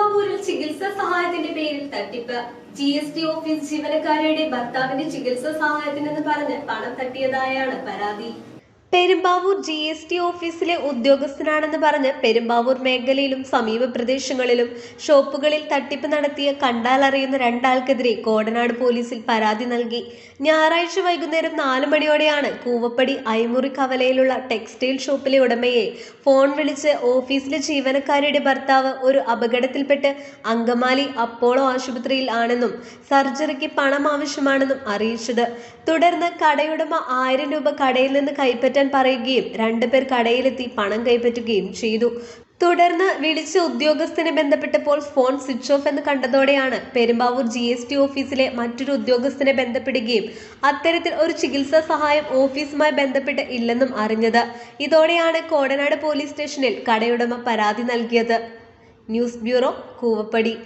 പെരുമ്പാവൂരിൽ ചികിത്സാ സഹായത്തിന്റെ പേരിൽ തട്ടിപ്പ്. ജി എസ് ടി ഓഫീസ് ജീവനക്കാരുടെ ഭർത്താവിന്റെ ചികിത്സാ സഹായത്തിനെന്ന് പറഞ്ഞ് പണം തട്ടിയതായാണ് പരാതി. പെരുമ്പാവൂർ ജി എസ് ടി ഓഫീസിലെ ഉദ്യോഗസ്ഥനാണെന്ന് പറഞ്ഞ് പെരുമ്പാവൂർ മേഖലയിലും സമീപ പ്രദേശങ്ങളിലും ഷോപ്പുകളിൽ തട്ടിപ്പ് നടത്തിയ കണ്ടാലറിയുന്ന രണ്ടാൾക്കെതിരെ കോടനാട് പോലീസിൽ പരാതി നൽകി. ഞായറാഴ്ച വൈകുന്നേരം നാല് മണിയോടെയാണ് കൂവപ്പടി ഐമുറി കവലയിലുള്ള ടെക്സ്റ്റൈൽ ഷോപ്പിലെ ഉടമയെ ഫോൺ വിളിച്ച് ഓഫീസിലെ ജീവനക്കാരുടെ ഭർത്താവ് ഒരു അപകടത്തിൽപ്പെട്ട് അങ്കമാലി അപ്പോളോ ആശുപത്രിയിൽ ആണെന്നും സർജറിക്ക് പണം ആവശ്യമാണെന്നും അറിയിച്ചത്. തുടർന്ന് കടയുടമ ആയിരം രൂപ കടയിൽ നിന്ന് കൈപ്പറ്റാൻ പറയുകയും രണ്ടുപേർ കടയിലെത്തി പണം കൈപ്പറ്റുകയും ചെയ്തു. തുടർന്ന് വിളിച്ച ഉദ്യോഗസ്ഥനെ ബന്ധപ്പെട്ടപ്പോൾ ഫോൺ സ്വിച്ച് ഓഫ് എന്ന് കണ്ടതോടെയാണ് പെരുമ്പാവൂർ ജി എസ് ടി ഓഫീസിലെ മറ്റൊരു ഉദ്യോഗസ്ഥനെ ബന്ധപ്പെടുകയും അത്തരത്തിൽ ഒരു ചികിത്സാ സഹായം ഓഫീസുമായി ബന്ധപ്പെട്ട് ഇല്ലെന്നും അറിഞ്ഞത്. ഇതോടെയാണ് കോടനാട് പോലീസ് സ്റ്റേഷനിൽ കടയുടമ പരാതി നൽകിയത്. News bureau Koovappady.